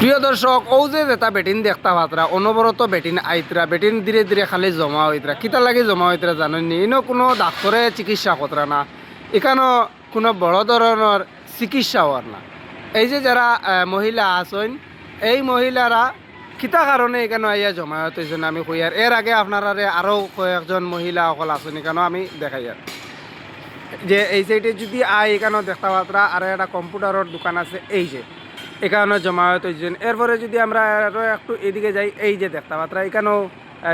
প্রিয় দর্শক ও যে যেটা বেটিন দেখতা পাত্রা অনবরত বেটিন আইতরা, বেটিন ধীরে ধীরে খালি জমা হইতরা কিতা লাগে জমা হইতরা জানেননি ইনো কোনো ডাক্তরে চিকিৎসা কতরা না। এখানো কোনো বড় ধরনের চিকিৎসা হওয়ার না। এই যে যারা মহিলা আছেন এই মহিলারা কিতা কারণে এখানে আইয়া জমায়েত হয়েছেন আমি কই আর এর আগে আপনারা আরও কয়েকজন মহিলা অকল আছেন এখানেও আমি দেখাই আর যে এই সাইডে যদি আয় এখানেও দেখতে পাত্রা আর একটা কম্পিউটারের দোকান আছে, এই যে। এখানে জমায়েত হয়েছেন এরপরে যদি আমরা আরও একটু এদিকে যাই, এই যে দেখতে পাত্রা এখানেও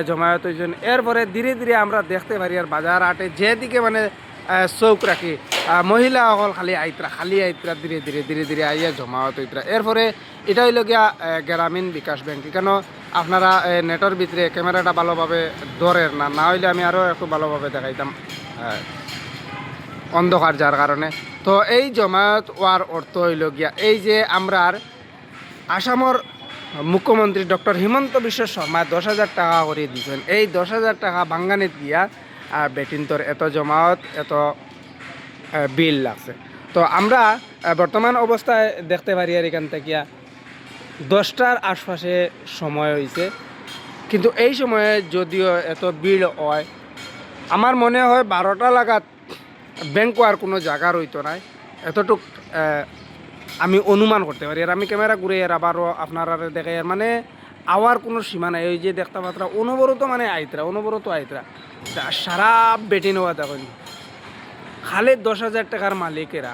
জমায়েত হয়েছেন এরপরে ধীরে ধীরে আমরা দেখতে পারি আর বাজার হাটে যেদিকে মানে চৌক রাখি মহিলা অকল খালি আইতরা খালি আইতরা, ধীরে ধীরে ধীরে ধীরে আইয়া জমায়েত হইতরা। এরপরে এটা হইল গিয়া গ্রামীণ বিকাশ ব্যাংক। এখানেও আপনারা নেটের ভিতরে ক্যামেরাটা ভালোভাবে ধরেন না না হইলে আমি আরও একটু ভালোভাবে দেখাইতাম অন্ধকার যার কারণে। তো এই জমায়েত হওয়ার অর্থ হইল গিয়া এই যে আমরার আসামর মুখ্যমন্ত্রী ডক্টর হিমন্ত বিশ্ব শর্মা দশ হাজার টাকা করে দিয়েছেন এই দশ হাজার টাকা বাঙ্গানিত গিয়া আহ, বেটিন্তর এত জমায়েত এত বিল লাগছে। তো আমরা বর্তমান অবস্থায় দেখতে পারি আর এখান থেকে দশটার আশপাশে সময় হয়েছে কিন্তু এই সময়ে যদিও এত বিল হয় আমার মনে হয় বারোটা লাগাত ব্যাংক আর কোনো জায়গা রইতো নাই। এতটুক আমি অনুমান করতে পারি। আর আমি ক্যামেরা ঘুরে আর আবারও আপনারা দেখে আর মানে আওয়ার কোনো সীমা নাই। ওই যে দেখতে পাত্রা অনবরত মানে আইতরা, অনবরত আইতরা। সারা বেটিন হওয়া দেখুন। খালে দশ হাজার টাকার মালিকেরা